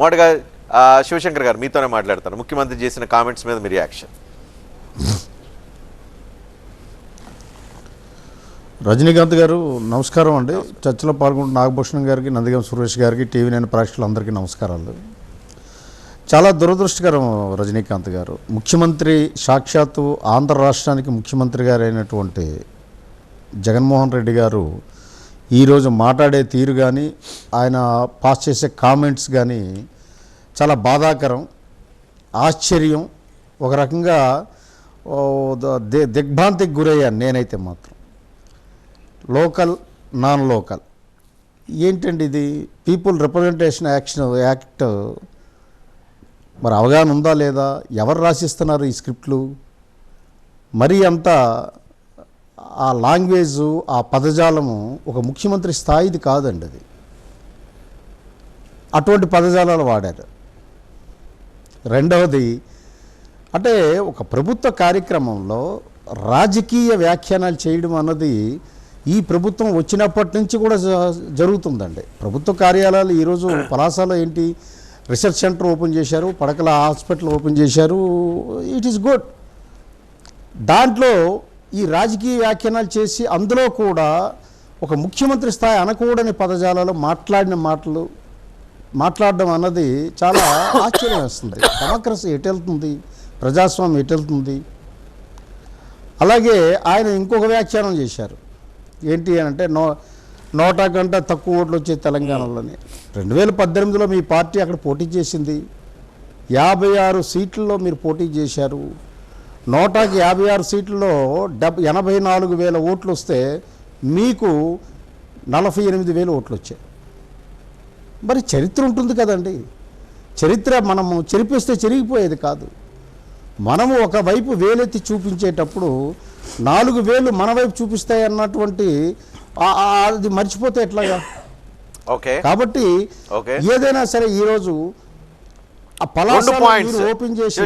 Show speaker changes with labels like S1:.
S1: మొదటగా శివశంకర్ గారు మీతోనే మాట్లాడతాను ముఖ్యమంత్రి చేసిన కామెంట్స్ మీద మీ రియాక్షన్?
S2: రజనీకాంత్ గారు నమస్కారం అండి. చర్చలో పాల్గొంటున్న నాగభూషణం గారికి నందిగం సురేష్ గారికి టీవీ నేను ప్రేక్షకులందరికీ నమస్కారాలు. చాలా దురదృష్టకరం రజనీకాంత్ గారు. ముఖ్యమంత్రి సాక్షాత్తు ఆంధ్ర రాష్ట్రానికి ముఖ్యమంత్రి గారు అయినటువంటి జగన్మోహన్ రెడ్డి గారు ఈరోజు మాట్లాడే తీరు కానీ ఆయన పాస్ చేసే కామెంట్స్ కానీ చాలా బాధాకరం ఆశ్చర్యం. ఒక రకంగా దిగ్భ్రాంతికి గురయ్యాను నేనైతే మాత్రం. లోకల్ నాన్ లోకల్ ఏంటండి ఇది? పీపుల్ రిప్రజెంటేషన్ యాక్షన్ యాక్ట్ మరి అవగాహన ఉందా లేదా? ఎవరు రాసిస్తున్నారు ఈ స్క్రిప్ట్లు? మరీ అంత ఆ లాంగ్వేజ్ ఆ పదజాలము ఒక ముఖ్యమంత్రి స్థాయిది కాదండి అది. అటువంటి పదజాలాలు వాడారు. రెండవది అంటే ఒక ప్రభుత్వ కార్యక్రమంలో రాజకీయ వ్యాఖ్యానాలు చేయడం అన్నది ఈ ప్రభుత్వం వచ్చినప్పటి నుంచి కూడా జ- జరుగుతుందండి. ప్రభుత్వ కార్యాలయాలు ఈరోజు పలాసలో ఏంటి? రీసెర్చ్ సెంటర్ ఓపెన్ చేశారు పడకల హాస్పిటల్ ఓపెన్ చేశారు ఇట్ ఈస్ గుడ్. దాంట్లో ఈ రాజకీయ వ్యాఖ్యానాలు చేసి అందులో కూడా ఒక ముఖ్యమంత్రి స్థాయి అనకూడని పదజాలలో మాట్లాడిన మాటలు మాట్లాడడం అన్నది చాలా ఆశ్చర్యం వేస్తుంది. డెమోక్రసీ ఎటెళ్తుంది ప్రజాస్వామ్యం ఎటెళ్తుంది అలాగే ఆయన ఇంకొక వ్యాఖ్యానం చేశారు. ఏంటి అని అంటే నో నోటా గంట తక్కువ ఓట్లు వచ్చే తెలంగాణలోనే. రెండు వేల పద్దెనిమిదిలో మీ పార్టీ అక్కడ పోటీ చేసింది. యాభై ఆరు సీట్లలో మీరు పోటీ చేశారు. నోటాకి యాభై ఆరు సీట్లలో డెబ్ ఎనభై నాలుగు వేల ఓట్లు వస్తే మీకు నలభై ఎనిమిది వేల ఓట్లు వచ్చాయి. మరి చరిత్ర ఉంటుంది కదండి. చరిత్ర మనము చెరిపిస్తే చెరిగిపోయేది కాదు. మనము ఒకవైపు వేలెత్తి చూపించేటప్పుడు నాలుగు వేలు మన వైపు చూపిస్తాయి అన్నటువంటి అది మర్చిపోతే ఎట్లాగా?
S1: ఓకే.
S2: కాబట్టి ఏదైనా సరే ఈరోజు ఆ మీరు ఓపెన్ చేసి